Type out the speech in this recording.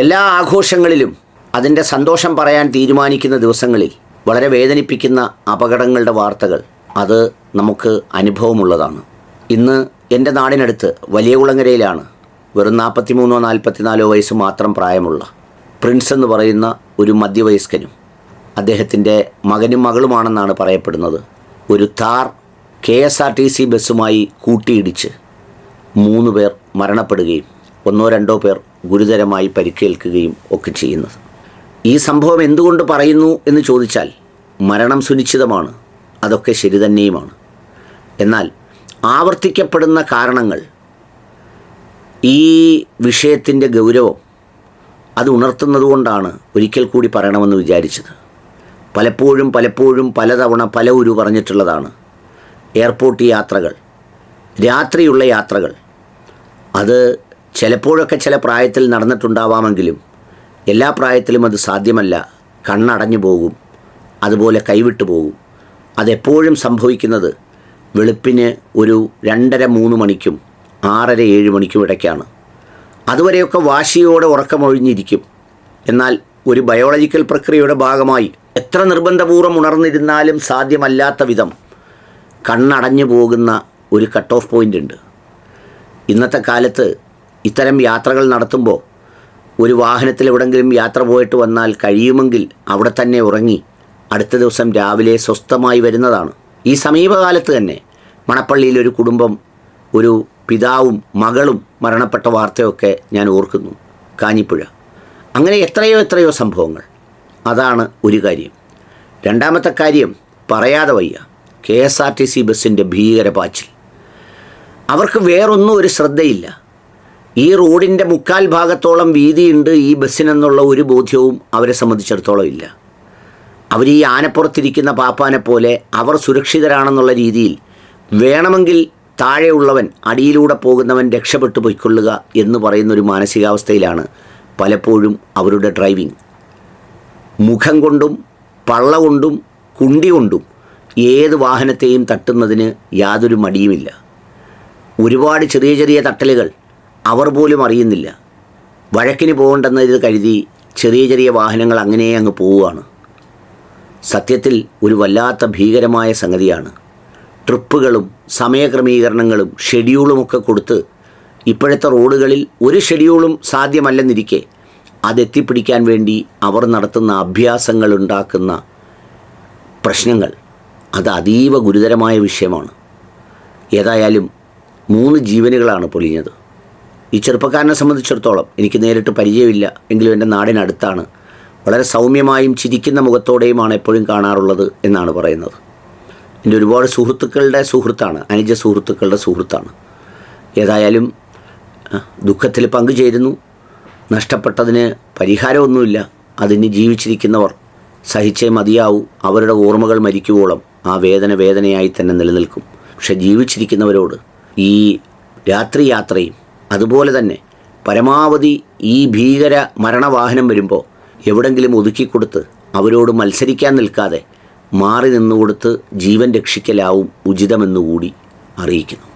എല്ലാ ആഘോഷങ്ങളിലും അതിന്റെ സന്തോഷം പറയാൻ തീരുമാനിക്കുന്ന ദിവസങ്ങളിൽ വളരെ വേദനിപ്പിക്കുന്ന അപകടങ്ങളുടെ വാർത്തകൾ അത് നമുക്ക് അനുഭവമുള്ളതാണ്. ഇന്ന് എന്റെ നാടിനടുത്ത് വലിയ കുളങ്ങരയിലാണ് വെറും നാൽപ്പത്തിമൂന്നോ നാൽപ്പത്തിനാലോ വയസ്സ് മാത്രം പ്രായമുള്ള പ്രിൻസ് എന്ന് പറയുന്ന ഒരു മധ്യവയസ്കനും അദ്ദേഹത്തിന്റെ മകനും മകളുമാണെന്നാണ് പറയപ്പെടുന്നത്. ഒരു Thar K S R T C ബസ്സുമായി കൂട്ടിയിടിച്ച് മൂന്ന് പേർ മരണപ്പെടുകയും ഒന്നോ രണ്ടോ പേർ ഗുരുതരമായി പരിക്കേൽക്കുകയും ഒക്കെ ചെയ്യുന്നത്. ഈ സംഭവം എന്തുകൊണ്ട് പറയുന്നു എന്ന് ചോദിച്ചാൽ മരണം സുനിശ്ചിതമാണ് അതൊക്കെ ശരി തന്നെയുമാണ്. എന്നാൽ ആവർത്തിക്കപ്പെടുന്ന കാരണങ്ങൾ ഈ വിഷയത്തിന്റെ ഗൗരവം അത് ഉണർത്തുന്നതുകൊണ്ടാണ് ഒരിക്കൽ കൂടി പറയണമെന്ന് വിചാരിച്ചത്. പലപ്പോഴും പലപ്പോഴും പലതവണ പല ഉരു പറഞ്ഞിട്ടുള്ളതാണ് എയർപോർട്ട് യാത്രകൾ രാത്രിയുള്ള യാത്രകൾ. അത് ചിലപ്പോഴൊക്കെ ചില പ്രായത്തിൽ നടന്നിട്ടുണ്ടാവാമെങ്കിലും എല്ലാ പ്രായത്തിലും അത് സാധ്യമല്ല. കണ്ണടഞ്ഞു പോകും. അതുപോലെ കൈവിട്ടു പോകും. അതെപ്പോഴും സംഭവിക്കുന്നത് വെളുപ്പിന് ഒരു രണ്ടര മൂന്ന് മണിക്കും ആറര ഏഴ് മണിക്കും ഇടയ്ക്കാണ്. അതുവരെയൊക്കെ വാശിയോടെ ഉറക്കമൊഴിഞ്ഞിരിക്കും. എന്നാൽ ഒരു ബയോളജിക്കൽ പ്രക്രിയയുടെ ഭാഗമായി എത്ര നിർബന്ധപൂർവം ഉണർന്നിരുന്നാലും സാധ്യമല്ലാത്ത വിധം കണ്ണടഞ്ഞു പോകുന്ന ഒരു കട്ട് ഓഫ് പോയിന്റ് ഉണ്ട്. ഇന്നത്തെ കാലത്ത് ഇത്തരം യാത്രകൾ നടത്തുമ്പോൾ ഒരു വാഹനത്തിൽ എവിടെങ്കിലും യാത്ര പോയിട്ട് വന്നാൽ കഴിയുമെങ്കിൽ അവിടെ തന്നെ ഉറങ്ങി അടുത്ത ദിവസം രാവിലെ സ്വസ്ഥമായി വരുന്നതാണ്. ഈ സമീപകാലത്ത് തന്നെ മണപ്പള്ളിയിൽ ഒരു കുടുംബം ഒരു പിതാവും മകളും മരണപ്പെട്ട വാർത്തയൊക്കെ ഞാൻ ഓർക്കുന്നു. കാഞ്ഞിപ്പുഴ. അങ്ങനെ എത്രയോ എത്രയോ സംഭവങ്ങൾ. അതാണ് ഒരു കാര്യം. രണ്ടാമത്തെ കാര്യം പറയാതെ വയ്യ. K S R T C ബസ്സിന്റെ ഭീകരപാച്ചിൽ. അവർക്ക് വേറൊന്നും ഒരു ശ്രദ്ധയില്ല. ഈ റോഡിന്റെ മുക്കാൽ ഭാഗത്തോളം വീതിയുണ്ട് ഈ ബസ്സിനെന്നുള്ള ഒരു ബോധ്യവും അവരെ സംബന്ധിച്ചിടത്തോളം ഇല്ല. അവർ ഈ ആനപ്പുറത്തിരിക്കുന്ന പാപ്പാനെ പോലെ അവർ സുരക്ഷിതരാണെന്നുള്ള രീതിയിൽ വേണമെങ്കിൽ താഴെയുള്ളവൻ അടിയിലൂടെ പോകുന്നവൻ രക്ഷപ്പെട്ടു പൊയ്ക്കൊള്ളുക എന്ന് പറയുന്നൊരു മാനസികാവസ്ഥയിലാണ് പലപ്പോഴും അവരുടെ ഡ്രൈവിംഗ് മുഖം കൊണ്ടും പള്ള കൊണ്ടും കുണ്ടി കൊണ്ടും ഏത് വാഹനത്തെയും തട്ടുന്നതിന് യാതൊരു മടിയുമില്ല. ഒരുപാട് ചെറിയ ചെറിയ തട്ടലുകൾ അവർ പോലും അറിയുന്നില്ല. വഴക്കിന് പോകണ്ടെന്നത് കരുതി ചെറിയ ചെറിയ വാഹനങ്ങൾ അങ്ങനെ അങ്ങ് പോവുകയാണ്. സത്യത്തിൽ ഒരു വല്ലാത്ത ഭീകരമായ സംഗതിയാണ്. ട്രിപ്പുകളും സമയക്രമീകരണങ്ങളും ഷെഡ്യൂളുമൊക്കെ കൊടുത്ത് ഇപ്പോഴത്തെ റോഡുകളിൽ ഒരു ഷെഡ്യൂളും സാധ്യമല്ലെന്നിരിക്കെ അതെത്തിപ്പിടിക്കാൻ വേണ്ടി അവർ നടത്തുന്ന അഭ്യാസങ്ങൾ ഉണ്ടാക്കുന്ന പ്രശ്നങ്ങൾ. അത് അതീവ ഗുരുതരമായ വിഷയമാണ്. ഏതായാലും മൂന്ന് ജീവനുകളാണ് പൊലിഞ്ഞത്. ഈ ചെറുപ്പക്കാരനെ സംബന്ധിച്ചിടത്തോളം എനിക്ക് നേരിട്ട് പരിചയമില്ല. എങ്കിലും എന്റെ നാടിനടുത്താണ്. വളരെ സൗമ്യമായും ചിരിക്കുന്ന മുഖത്തോടെയുമാണ് എപ്പോഴും കാണാറുള്ളത് എന്നാണ് പറയുന്നത്. എന്റെ ഒരുപാട് സുഹൃത്തുക്കളുടെ സുഹൃത്താണ്. അനുജ സുഹൃത്തുക്കളുടെ സുഹൃത്താണ്. ഏതായാലും ദുഃഖത്തിൽ പങ്കുചേരുന്നു നഷ്ടപ്പെട്ടതിന് പരിഹാരമൊന്നുമില്ല. അതിന് ജീവിച്ചിരിക്കുന്നവർ സഹിച്ചേ മതിയാവൂ. അവരുടെ ഓർമ്മകൾ മരിക്കുവോളം ആ വേദന വേദനയായി തന്നെ നിലനിൽക്കും. പക്ഷെ ജീവിച്ചിരിക്കുന്നവരോട് ഈ രാത്രി യാത്രയും അതുപോലെ തന്നെ പരമാവധി ഈ ഭീകര മരണവാഹനം വരുമ്പോൾ എവിടെങ്കിലും ഒതുക്കിക്കൊടുത്ത് അവരോട് മത്സരിക്കാൻ നിൽക്കാതെ മാറി നിന്നുകൊടുത്ത് ജീവൻ രക്ഷിക്കലാവും ഉചിതമെന്നുകൂടി അറിയിക്കുന്നു.